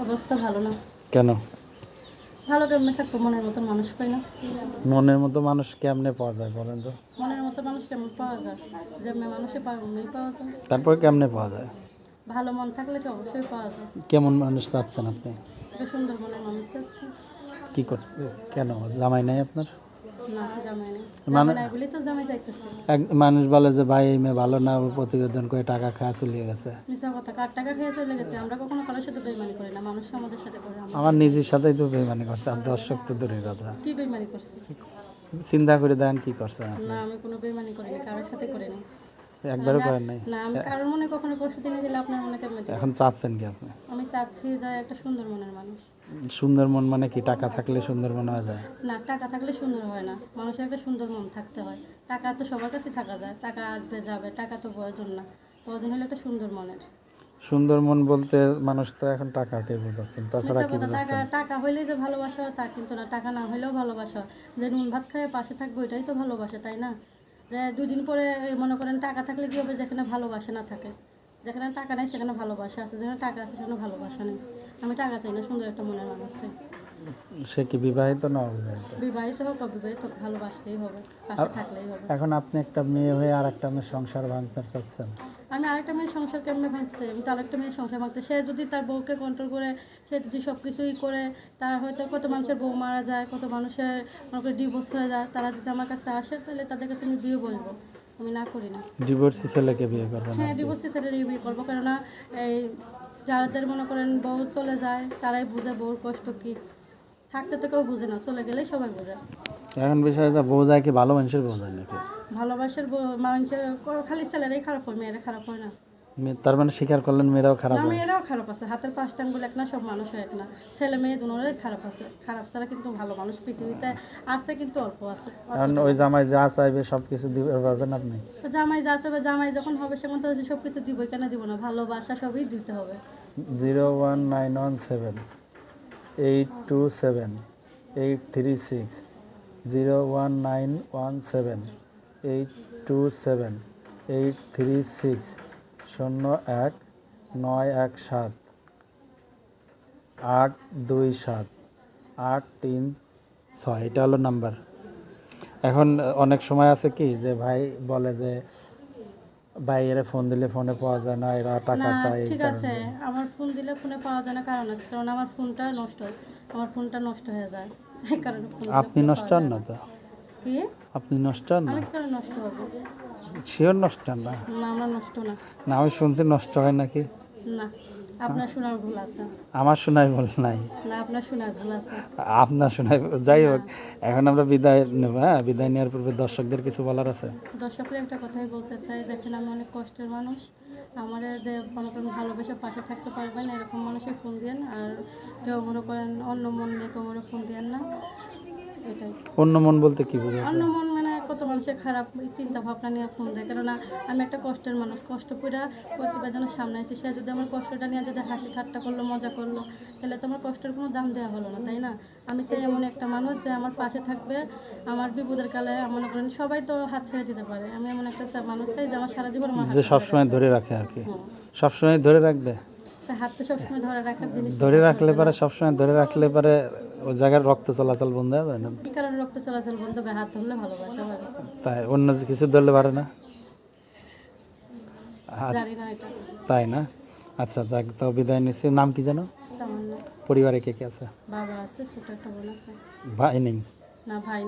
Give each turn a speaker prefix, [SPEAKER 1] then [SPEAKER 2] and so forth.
[SPEAKER 1] অবস্থা ভালো না।
[SPEAKER 2] কেন?
[SPEAKER 1] ভালো কেমনে থাকব? মনের মতো মানুষ পাই না?
[SPEAKER 2] মনের মতো মানুষ কেমনে পাওয়া যায় বলেন তো?
[SPEAKER 1] মনের মতো মানুষ কেমন পাওয়া যায়? যেমনি মানুষে পাওয়া পাওয়া যায়।
[SPEAKER 2] তারপর কেমনে পাওয়া যায়?
[SPEAKER 1] ভালো মন থাকলে তো অবশ্যই পাওয়া যায়?
[SPEAKER 2] কেমন মানুষ চাচ্ছেন আপনি?
[SPEAKER 1] একটা সুন্দর মনের মানুষ চাচ্ছি।
[SPEAKER 2] কি করতে কেন? জামাই নাই আপনার? মানে- মানুষ বলে যে ভাই এই মেয়ে ভালো না প্রতিবেদন করে টাকা খাওয়া চলিয়ে গেছে।
[SPEAKER 1] আমরা
[SPEAKER 2] নিজের সাথেই তো বেমানি করছে আর দর্শক তো দূরের কথা। চিন্তা করে দেন কি করছে
[SPEAKER 1] না আমি কোনো বেমানি করিনি কারোর সাথে করিনি।
[SPEAKER 2] একবারও করেন নাই।
[SPEAKER 1] না আমি কারোর মনে কখনো কষ্ট দিনে দিলে আপনার মনে কেমন?
[SPEAKER 2] এখন চাচ্ছেন কি আপনি?
[SPEAKER 1] আমি চাচ্ছি যে একটা সুন্দর মনের মানুষ।
[SPEAKER 2] সুন্দর মন মানে কি টাকা থাকলে সুন্দর মন হয়ে যায়?
[SPEAKER 1] না টাকা থাকলে সুন্দর হয় না। মানুষের একটা সুন্দর মন থাকতে হয়। টাকা তো সবার কাছে থাকা যায়। টাকা আসবে যাবে টাকা তো প্রয়োজন না। প্রয়োজন হলে একটা সুন্দর মনের।
[SPEAKER 2] সুন্দর মন বলতে মানুষ তো এখন টাকাকে বোঝাচ্ছেন তাছাড়া কি
[SPEAKER 1] কথা, টাকা টাকা হইলেই যে ভালোবাসা হয় তা কিন্তু না টাকা না হইলেও ভালোবাসা। যে নুন ভাত খায় পাশে থাকবে ওইটাই তো ভালোবাসা তাই না? দুদিন পরে মনে করেন টাকা থাকলে কি হবে? যেখানে ভালোবাসা না থাকে। যেখানে টাকা নেই সেখানে ভালোবাসা আছে। যেখানে টাকা আছে সেখানে ভালোবাসা নেই। আমি টাকা চাই না সুন্দর একটা মনের মানুষ চাই।
[SPEAKER 2] সে কি বিবাহিত না অবিবাহিত?
[SPEAKER 1] বিবাহিত হোক অবিবাহিত হোক ভালোবাসলেই হবে পাশে থাকলেই হবে।
[SPEAKER 2] এখন আপনি একটা মেয়ে হয়ে আর একটা মেয়ের সংসার ভাঙতে চাচ্ছেন।
[SPEAKER 1] আমি আরেকটা মেয়ের সংসার কেমনে ভাঙতে চাই? আমি তো আরেকটা মেয়ের সংসার ভাঙতে সে যদি তার বউকে কন্ট্রোল করে সে যদি সব কিছুই করে তার হয়তো কত মানুষের বউ মারা যায় কত মানুষের মনে করে ডিভোর্স হয়ে যায় তারা যদি আমার কাছে আসে তাহলে তাদের কাছে আমি বিয়ে বলব। আমি না করি না।
[SPEAKER 2] ডিভোর্সি ছেলেকে বিয়ে করবেন
[SPEAKER 1] হ্যাঁ ডিভোর্সি ছেলে বিয়ে করব। কেননা এই যাদের মনে করেন বউ চলে যায় তারাই বুঝে বউর কষ্ট কি। থাকতে তো কেউ বুঝে না চলে গেলেই সবাই বোঝে।
[SPEAKER 2] এখন বিষয় যে বউ যায় কি ভালো মানুষের বউ যায় নাকি?
[SPEAKER 1] ভালোবাসার মানুষের খালি ছেলেরাই খারাপ হয় মেয়েরা খারাপ হয় না।
[SPEAKER 2] তার মানে স্বীকার করলেন মেয়েরাও খারাপ
[SPEAKER 1] না মেয়েরাও খারাপ আছে। হাতের পাঁচটা আঙ্গুল এক না সব মানুষ এক না। ছেলে মেয়ে দুনোরাই খারাপ আছে। খারাপ ছাড়া কিন্তু ভালো মানুষ পৃথিবীতে আছে কিন্তু অল্প আছে।
[SPEAKER 2] কারণ ওই জামাই যা চাইবে সব কিছু দিতে পারবেন আপনি?
[SPEAKER 1] জামাই যা চাবে জামাই যখন হবে সেখন তো সব কিছু দিব কেন দিব না? ভালোবাসা সবই দিতে হবে।
[SPEAKER 2] Zero one nine one seven eight two seven eight three six zero one nine one seven. Eight two seven eight three six শূন্য এক নয় এক সাত আট দুই সাত আট তিন ছয় এটা হলো নাম্বার এখন অনেক সময় আছে কি যে ভাই বলে যে ভাই এরা ফোন দিলে ফোনে পাওয়া যায় না এরা টাকা
[SPEAKER 1] না
[SPEAKER 2] চায় এই
[SPEAKER 1] ঠিক আছে আমার ফোন দিলে ফোনে পাওয়া যায় না কারণ আছে কারণ আমার ফোনটা নষ্ট হয় আমার ফোনটা নষ্ট হয়ে যায় এই কারণে ফোন
[SPEAKER 2] আপনি নষ্ট হন না। তো?
[SPEAKER 1] কি?
[SPEAKER 2] আপনি নষ্ট না?
[SPEAKER 1] আমি কেন নষ্ট হব?
[SPEAKER 2] শিওর নষ্ট না?
[SPEAKER 1] না আমরা নষ্ট না।
[SPEAKER 2] না আমি শুনছি নষ্ট হয় নাকি?
[SPEAKER 1] না আপনার শোনার ভুল আছে।
[SPEAKER 2] আমার শোনাই বল নাই।
[SPEAKER 1] না আপনার শোনার ভুল আছে।
[SPEAKER 2] আপনার শোনাই যাই হোক এখন আমরা বিদায় নেব হ্যাঁ? বিদায় নেওয়ার পূর্বে দর্শকদের কিছু বলার আছে?
[SPEAKER 1] দর্শকরা একটা কথাই বলতে চাই দেখেন আমি অনেক কষ্টের মানুষ। আমার যে মনে করেন ভালোবেসে পাশে থাকতে পারবেন এরকম মানুষের ফোন দিয়েন। আর কেউ মনে করেন অন্য মন নিয়ে কেউ মনে ফোন দিয়েন না। এটাই।
[SPEAKER 2] অন্য মন বলতে কি বোঝা
[SPEAKER 1] অন্য মন মানে কত মানুষের খারাপ চিন্তা ভাবনা নিয়ে ফোন দেয়। কেননা আমি একটা কষ্টের মানুষ কষ্ট করে প্রতিবেদনের সামনে আছি সে যদি আমার কষ্টটা নিয়ে যদি হাসি ঠাট্টা করল মজা করল তাহলে তো আমার কষ্টের কোনো দাম দেওয়া হলো না তাই না? আমি চাই এমন একটা মানুষ যে আমার পাশে থাকবে আমার বিপদের কালে মনে করেন সবাই তো হাত ছেড়ে দিতে পারে। আমি এমন একটা মানুষ চাই যে আমার সারা জীবন
[SPEAKER 2] যে সবসময় ধরে রাখে আর কি।
[SPEAKER 1] হুম।
[SPEAKER 2] সবসময় ধরে রাখবে?
[SPEAKER 1] হাত তো সবসময় ধরে রাখার জিনিস
[SPEAKER 2] ধরে রাখলে পারে সবসময় ধরে রাখলে পারে ওই জায়গার রক্ত চলাচল বন্ধ হয়ে যায় না?
[SPEAKER 1] কি কারণে রক্ত চলাচল বন্ধ? হবে হাত ধরলে ভালোবাসা বাড়ে
[SPEAKER 2] তাই অন্য কিছু ধরলে পারে না? আচ্ছা,
[SPEAKER 1] জানি না এটা।
[SPEAKER 2] তাই না? আচ্ছা যাক তো বিদায় নিচ্ছি। নাম কি জানো পরিবারে কে কে আছে?
[SPEAKER 1] বাবা আছে ছোট একটা বোন আছে।
[SPEAKER 2] ভাই নেই।
[SPEAKER 1] না ভাই